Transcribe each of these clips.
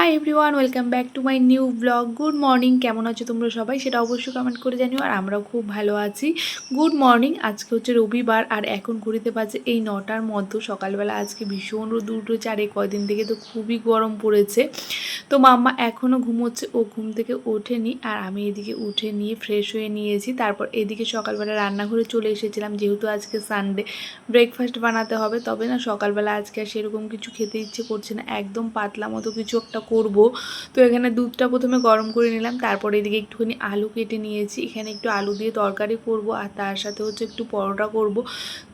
Hi everyone welcome back to my new blog good morning কেমন আছো তোমরা সবাই? সেটা অবশ্যই কমেন্ট করে জানিও, আর আমরাও খুব ভালো আছি। গুড মর্নিং আজকে হচ্ছে রবিবার, আর এখন ঘুরিতে পারছে এই নটার মধ্যে। সকালবেলা আজকে ভীষণ রোদ উঠেছে, আর এই কয়দিন থেকে তো খুবই গরম পড়েছে। তো মাম্মা এখনও ঘুমোচ্ছে, ও ঘুম থেকে ওঠেনি, আর আমি এদিকে উঠে নিয়ে ফ্রেশ হয়ে নিয়েছি। তারপর এদিকে সকালবেলা রান্নাঘরে চলে এসেছিলাম, যেহেতু আজকে সানডে ব্রেকফাস্ট বানাতে হবে, তবে না সকালবেলা আজকে আর সেরকম কিছু খেতে ইচ্ছে করছে না, একদম পাতলা মতো কিছু একটা করব। তো এখানে দুধটা প্রথমে গরম করে নিলাম, তারপরে এদিকে একটুখানি আলু কেটে নিয়েছি। এখানে একটু আলু দিয়ে তরকারি করব আর তার সাথে হচ্ছে একটু পরোটা করব।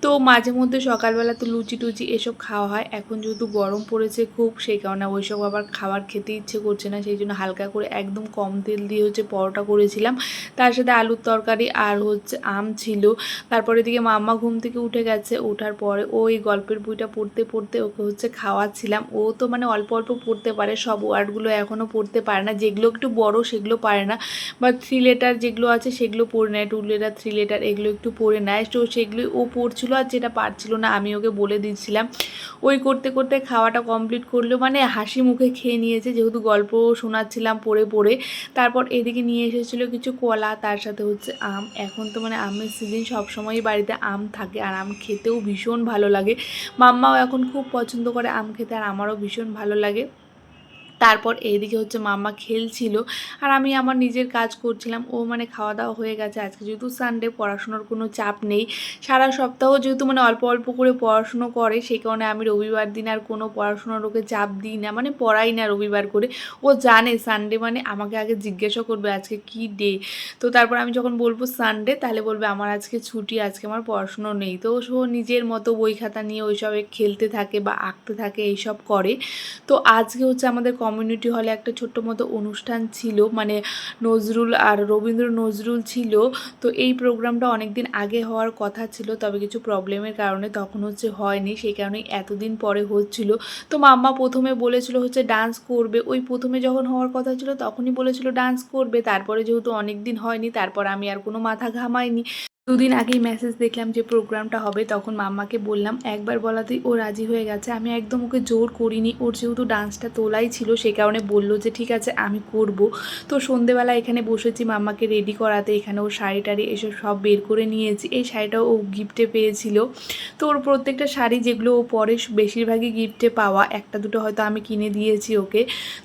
তো মাঝে মধ্যে সকালবেলা তো লুচি টুচি এসব খাওয়া হয়। এখন যেহেতু গরম পড়েছে খুব, সেই কারণে ওইসব আবার খাবার খেতে ইচ্ছে করছে না। সেই জন্য হালকা করে একদম কম তেল দিয়ে হচ্ছে পরোটা করেছিলাম। তার সাথে আলুর তরকারি আর হচ্ছে আম ছিল। তারপরে এদিকে মাম্মা ঘুম থেকে উঠে গেছে। ওঠার পরে ও এই গল্পের বইটা পড়তে পড়তে ওকে হচ্ছে খাওয়াচ্ছিলাম। ও তো মানে অল্প অল্প পড়তে পারে। সব ওয়ার্ডগুলো এখনও পড়তে পারে না। যেগুলো একটু বড়, সেগুলো পারে না। বা থ্রি লেটার যেগুলো আছে, সেগুলো পড়ে নেয়। টু লেটার থ্রি লেটার এগুলো একটু পড়ে নেয়। তো সেগুলোই ও পড়ছিল আর যেটা পারছিল না, আমি ওকে বলে দিচ্ছিলাম। ওই করতে করতে খাওয়াটা কমপ্লিট করল। মানে হাসি মুখে খেয়ে নিয়েছে, যেহেতু গল্প শোনাচ্ছিলাম পড়ে পড়ে। তারপর এদিকে নিয়ে এসেছিল কিছু কলা, তার সাথে হচ্ছে আম। এখন তো মানে আমের সিজন সবসময়ই বাড়িতে আম থাকে আর আম খেতেও ভীষণ ভালো লাগে। মাম্মাও এখন খুব পছন্দ করে আম খেতে আর আমারও ভীষণ ভালো লাগে। তারপর এইদিকে হচ্ছে মাম্মা খেলছিল। আর আমি আমার নিজের কাজ করছিলাম, ও মানে খাওয়া দাওয়া হয়ে গেছে। আজকে যেহেতু সানডে পড়াশোনার কোনো চাপ নেই। সারা সপ্তাহ যেহেতু মানে অল্প অল্প করে পড়াশুনো করে, সেই কারণে আমি রবিবার দিন আর কোনো পড়াশোনার ওকে চাপ দিই না মানে পড়াই না রবিবার করে। ও জানে সানডে মানে আমাকে আগে জিজ্ঞাসা করবে আজকে কি ডে তো তারপর আমি যখন বলব সানডে তাহলে বলবে আমার আজকে ছুটি, আজকে আমার পড়াশুনো নেই। তো সো নিজের মতো বই খাতা নিয়ে ওইসবে খেলতে থাকে বা আঁকতে থাকে, এইসব করে। তো আজকে হচ্ছে আমাদের কমিউনিটি হলে একটা ছোট্ট মতো অনুষ্ঠান ছিল মানে নজরুল আর রবীন্দ্র নজরুল ছিল। তো এই প্রোগ্রামটা অনেক দিন আগে হওয়ার কথা ছিল, তবে কিছু প্রবলেমের কারণে তখন হচ্ছে হয়নি, সেই কারণে এতদিন পরে হচ্ছিল। তো মাম্মা প্রথমে বলেছিল হচ্ছে ডান্স করবে, ওই প্রথমে যখন হওয়ার কথা ছিল তখনই বলেছিল ডান্স করবে, তারপরে যেহেতু অনেক দিন হয়নি, তারপর আমি আর কোনো মাথা ঘামাইনি। দুদিন আগেই মেসেজ দেখলাম যে প্রোগ্রামটা হবে, তখন মাম্মাকে বললাম, একবার বলাতেই ও রাজি হয়ে গেছে। আমি একদম ওকে জোর করিনি। ওর যেহেতু ডান্সটা তোলাই ছিল, সে কারণে বলল যে, ঠিক আছে, আমি করব। তো সন্ধেবেলা এখানে বসেছি মাম্মাকে রেডি করাতে। এখানে ওর শাড়ি টাড়ি এসব সব বের করে নিয়েছি। এই শাড়িটাও ও গিফটে পেয়েছিল। তো ওর প্রত্যেকটা শাড়ি যেগুলো ও পরে বেশিরভাগই গিফটে পাওয়া, একটা দুটো হয়তো আমি কিনে দিয়েছি ওকে।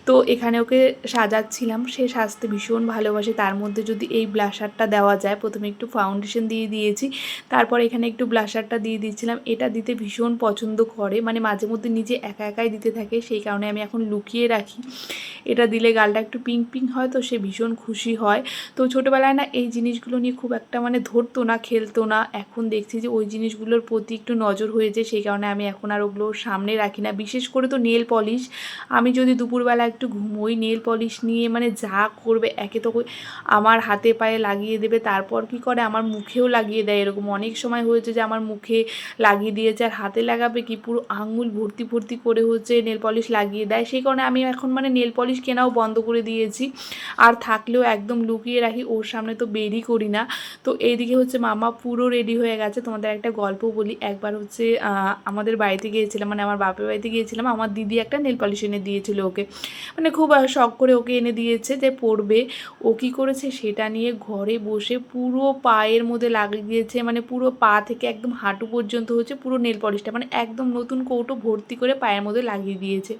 তো এখানে ওকে সাজাচ্ছিলাম। সে সাজতে ভীষণ ভালোবাসে। তার মধ্যে যদি এই ব্লাশারটা দেওয়া যায়, প্রথমে একটু ফাউন্ডেশন দিয়ে দিয়েছি। তারপর এখানে একটু ব্লাশারটা দিয়ে দিচ্ছিলাম। এটা দিতে ভীষণ পছন্দ করে। মানে মাঝে মধ্যে নিজে একা একাই দিতে থাকে। সেই কারণে আমি এখন লুকিয়ে রাখি। এটা দিলে গালটা একটু পিঙ্ক পিঙ্ক হয় তো সে ভীষণ খুশি হয়। তো ছোটোবেলায় না এই জিনিসগুলো নিয়ে খুব একটা মানে ধরতো না, খেলতো না। এখন দেখছি যে ওই জিনিসগুলোর প্রতি একটু নজর হয়েছে। সেই কারণে আমি এখন আর ওগুলো সামনে রাখি না। বিশেষ করে তো নেল পলিশ। আমি যদি দুপুরবেলা একটু ঘুমোই নেল পলিশ নিয়ে মানে যা করবে একে তো আমার হাতে পায়ে লাগিয়ে দেবে। তারপর কি করে? আমার মুখেও লাগিয়ে দেয়। এরকম অনেক সময় হয়েছে যে আমার মুখে লাগিয়ে দিয়েছে আর হাতে লাগাবে কি? পুরো আঙুল ভর্তি ভর্তি করে হচ্ছে নেল পলিশ লাগিয়ে দেয়। সেই কারণে আমি এখন মানে নেল পলিশ কেনাও বন্ধ করে দিয়েছি। আর থাকলেও একদম লুকিয়ে রাখি, ওর সামনে তো বেরই করি না। তো এইদিকে হচ্ছে মামা পুরো রেডি হয়ে গেছে। তোমাদের একটা গল্প বলি। একবার হচ্ছে আমাদের বাড়িতে গিয়েছিলাম মানে আমার বাপের বাড়িতে গিয়েছিলাম। আমার দিদি একটা নেল পলিশ এনে দিয়েছিল ওকে। মানে খুব শখ করে ওকে এনে দিয়েছে যে পড়বে ও কী করেছে? সেটা নিয়ে ঘরে বসে পুরো পায়ের মধ্যে লাগিয়ে দিয়েছে মানে পুরো পা থেকে একদম হাঁটু পর্যন্ত হচ্ছে পুরো নেল পলিশটা মানে একদম নতুন কৌটো ভর্তি করে পায়ের মধ্যে লাগিয়ে দিয়েছে।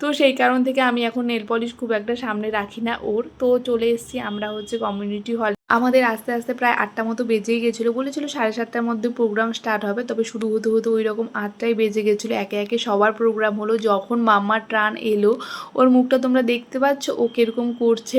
তো সেই কারণ থেকে আমি এখন নেল পলিশ খুব একটা সামনে রাখি না ওর। তো চলে এসছি আমরা হচ্ছে কমিউনিটি হল আমাদের আস্তে আস্তে প্রায় আটটা মতো বেজেই গেছিল। বলেছিল সাড়ে সাতটার মধ্যে প্রোগ্রাম স্টার্ট হবে, তবে শুরু হতে হতে ওই রকম আটটাই বেজে গেছিল। একে একে সবার প্রোগ্রাম হলো, যখন মাম্মার ট্রান এলো, ওর মুখটা তোমরা দেখতে পাচ্ছ, ও কীরকম করছে।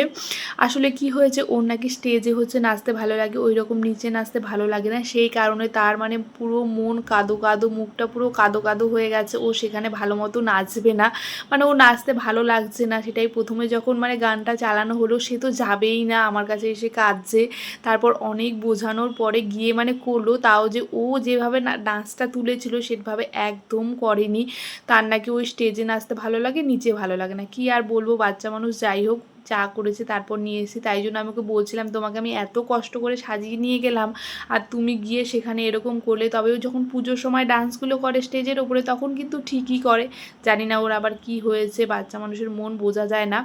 আসলে কি হয়েছে, ওর নাকি স্টেজে হচ্ছে নাচতে ভালো লাগে, ওই রকম নিচে নাচতে ভালো লাগে না। সেই কারণে তার মানে পুরো মন কাদো কাদো, মুখটা পুরো কাদো কাদো হয়ে গেছে। ও সেখানে ভালো মতো নাচবে না। মানে ও নাচতে ভালো লাগছে না, সেটাই প্রথমে যখন মানে গানটা চালানো হলো, সে তো যাবেই না আমার কাছে এসে কাঁদছে। তারপর অনেক বোঝানোর পরে গিয়ে মানে করল, তাও যে ও যেভাবে নাচটা তুলেছিল সেভাবে একদম করেনি। তার নাকি ওই স্টেজে নাচতে ভালো লাগে, নিচে ভালো লাগে না। কি আর বলব, বাচ্চা মানুষ যাই হোক চা করেছে, তারপর নিয়ে এসেছি। তাই জন্য আমি ওকে বলছিলাম, তোমাকে আমি এত কষ্ট করে সাজিয়ে নিয়ে গেলাম আর তুমি গিয়ে সেখানে এরকম করলে। তবে ও যখন পুজোর সময় ডান্সগুলো করে স্টেজের ওপরে, তখন কিন্তু ঠিকই করে। জানি না ওর আবার কি হয়েছে, বাচ্চা মানুষের মন বোঝা যায় না।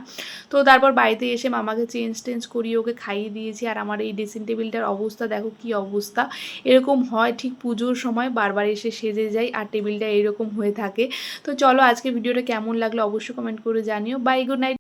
তো তারপর বাড়িতে এসে মামাকে চেঞ্জ টেঞ্জ করিয়ে ওকে খাইয়ে দিয়েছি। আর আমার এই ড্রেসিং টেবিলটার অবস্থা, দেখো কি অবস্থা। এরকম হয় ঠিক পুজোর সময় বারবার এসে সেজে যায় আর টেবিলটা এরকম হয়ে থাকে। তো চলো আজকে ভিডিওটা কেমন লাগল অবশ্যই কমেন্ট করে জানিও। Bye, good night.